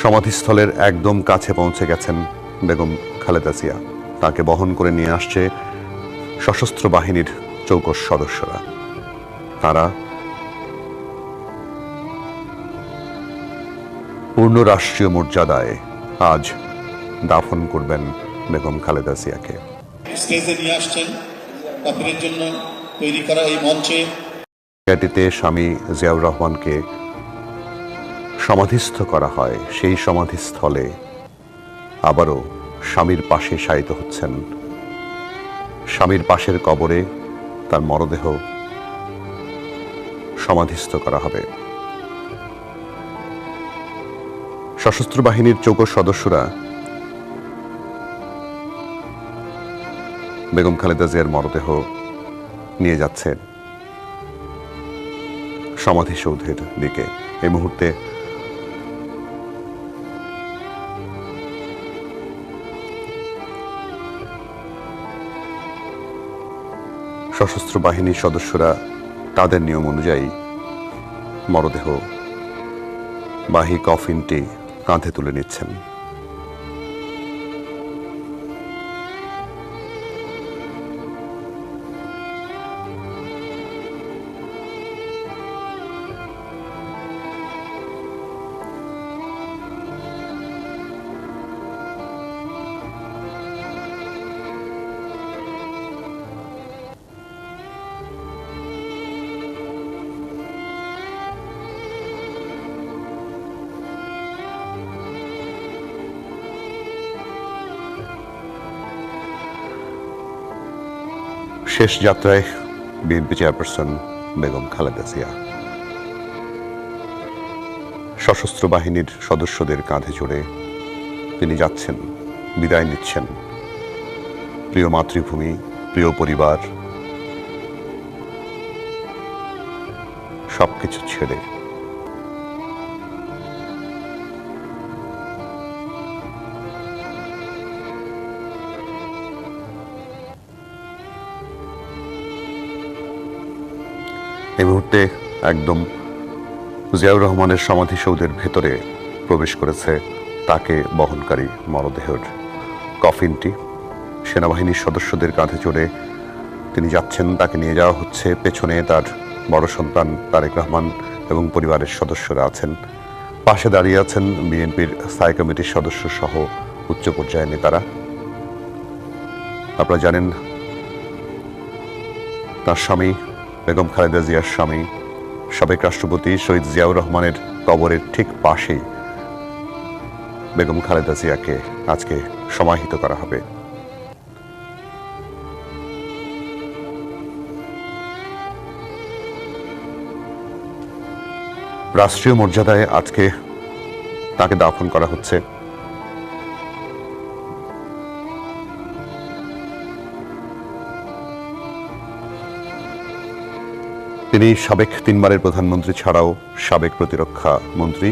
সমাধিস্থলের একদম কাছে পৌঁছে গেছেন বেগম খালেদা জিয়া। তাকে বহন করে নিয়ে আসছে সশস্ত্র বাহিনীর চৌকস সদস্যরা। তারা পূর্ণ রাষ্ট্রীয় মর্যাদায় আজ দাফন করবেন বেগম খালেদা জিয়াকে। স্টেজে নিয়ে আসছেন। আপনাদের জন্য তৈরি করা এই মঞ্চে স্বামী জিয়াউর রহমানকে সমাধিস্থ করা হয়। সেই সমাধিস্থলে আবারও স্বামীর পাশে শায়িত হচ্ছেন। স্বামীর পাশের কবরে তার মরদেহ সমাধিস্থ করা হবে। সশস্ত্র বাহিনীর চৌকস সদস্যরা বেগম খালেদা জিয়ার মরদেহ নিয়ে যাচ্ছেন। সমাধিসৌধের দিকে। এই মুহূর্তে সশস্ত্র বাহিনীর সদস্যরা তাদের নিয়ম অনুযায়ী মরদেহ বাহি কফিনটি কাঁধে তুলে নিচ্ছেন। শেষ যাত্রায় বিএনপি চেয়ারপারসন বেগম খালেদা জিয়া। সশস্ত্র বাহিনীর সদস্যদের কাঁধে চড়ে তিনি যাচ্ছেন, বিদায় নিচ্ছেন। প্রিয় মাতৃভূমি, প্রিয় পরিবার, সবকিছু ছেড়ে এই মুহূর্তে একদম জিয়াউর রহমানের সমাধিসৌধের ভেতরে প্রবেশ করেছে তাকে বহনকারী মরদেহের কফিনটি সেনাবাহিনীর সদস্যদের কাঁধে চড়ে তিনি যাচ্ছেন, তাকে নিয়ে যাওয়া হচ্ছে। পেছনে তার বড় সন্তান তারেক রহমান এবং পরিবারের সদস্যরা আছেন। পাশে দাঁড়িয়ে আছেন বিএনপির স্থায়ী কমিটির সদস্য সহ উচ্চ পর্যায়ের নেতারা। আপনারা জানেন, তার স্বামী বেগম খালেদা জিয়ার স্বামী, সাবেক রাষ্ট্রপতি শহীদ জিয়াউর রহমানের কবরের ঠিক পাশেই বেগম খালেদা জিয়াকে আজকে সমাহিত করা হবে। রাষ্ট্রীয় মর্যাদায় আজকে তাকে দাফন করা হচ্ছে। তিনি সাবেক তিনবারের প্রধানমন্ত্রী ছাড়াও সাবেক প্রতিরক্ষা মন্ত্রী,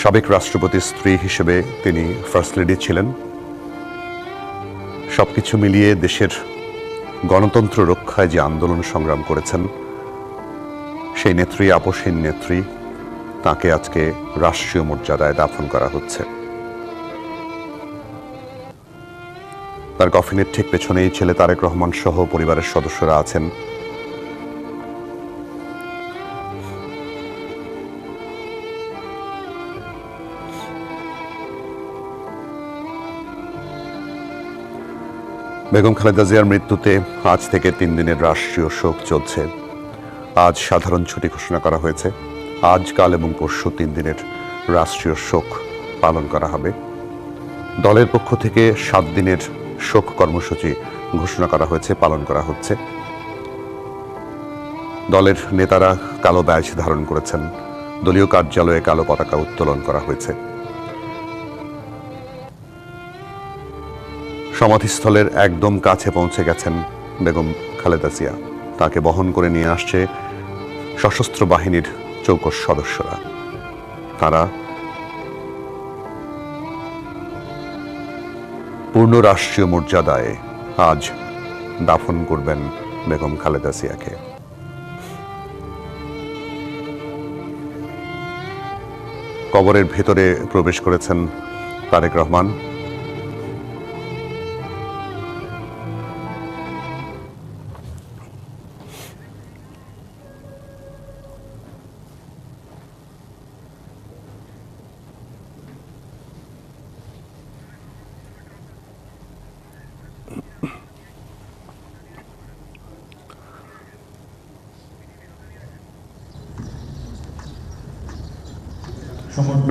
সাবেক রাষ্ট্রপতির স্ত্রী হিসেবে তিনি ফার্স্ট লেডি ছিলেন। সবকিছু মিলিয়ে দেশের গণতন্ত্র রক্ষায় যে আন্দোলন সংগ্রাম করেছেন, সেই নেত্রী আপসীন নেত্রী, তাকে আজকে রাষ্ট্রীয় মর্যাদায় দাফন করা হচ্ছে। তার কফিনের ঠিক পেছনেই ছেলে তারেক রহমান সহ পরিবারের সদস্যরা আছেন। বেগম খালেদা জিয়ার মৃত্যুতে আজ থেকে তিন দিনের রাষ্ট্রীয় শোক চলছে। আজ সাধারণ ছুটি ঘোষণা করা হয়েছে। আজ, কাল এবং পরশু তিন দিনের রাষ্ট্রীয় শোক পালন করা হবে। দলের পক্ষ থেকে সাত দিনের শোক কর্মসূচি ঘোষণা করা হয়েছে, পালন করা হচ্ছে। দলের নেতারা কালো ব্যাজ ধারণ করেছেন। দলীয় কার্যালয়ে কালো পতাকা উত্তোলন করা হয়েছে। সমাধিস্থলের একদম কাছে পৌঁছে গেছেন বেগম খালেদা জিয়া। তাকে বহন করে নিয়ে আসছে সশস্ত্র বাহিনীর চৌকস সদস্যরা। তারা পূর্ণ রাষ্ট্রীয় মর্যাদায় আজ দাফন করবেন বেগম খালেদা জিয়াকে। কবরের ভেতরে প্রবেশ করেছেন তারেক রহমান।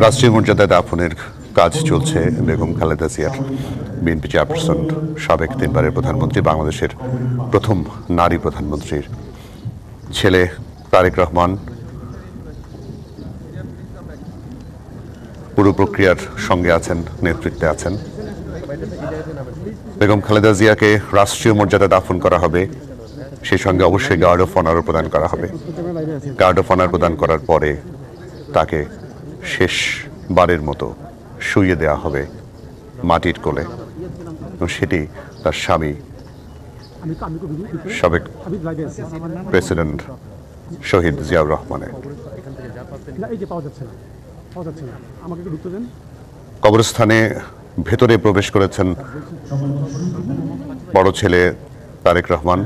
রাষ্ট্রীয় মর্যাদায় দাফনের কাজ চলছে বেগম খালেদা জিয়ার। বিএনপি চেয়ারপারসন সাবেক তিনবারের প্রধানমন্ত্রী, বাংলাদেশের প্রথম নারী প্রধানমন্ত্রীর ছেলে তারেক রহমান। পুরো প্রক্রিয়ার সঙ্গে আছেন, নেতৃত্বে আছেন। বেগম খালেদা জিয়াকে রাষ্ট্রীয় মর্যাদা দাফন করা হবে সেই সঙ্গে অবশ্যই গার্ড অফ অনারও প্রদান করা হবে। গার্ড অফ অনার প্রদান করার পরে তাকে শেষবারের মতো শুইয়ে দেওয়া হবে মাটির কোলে। সেটি তার স্বামী সাবেক প্রেসিডেন্ট শহীদ জিয়াউর রহমানের। কবরস্থানে ভেতরে প্রবেশ করেছেন বড় ছেলে তারেক রহমান।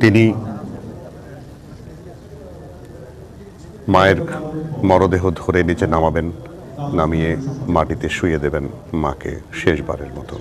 তিনি মায়ের মরদেহ ধরে নিচে নামাবেন নামিয়ে মাটিতে শুয়ে দেবেন মাকে শেষবারের মতো।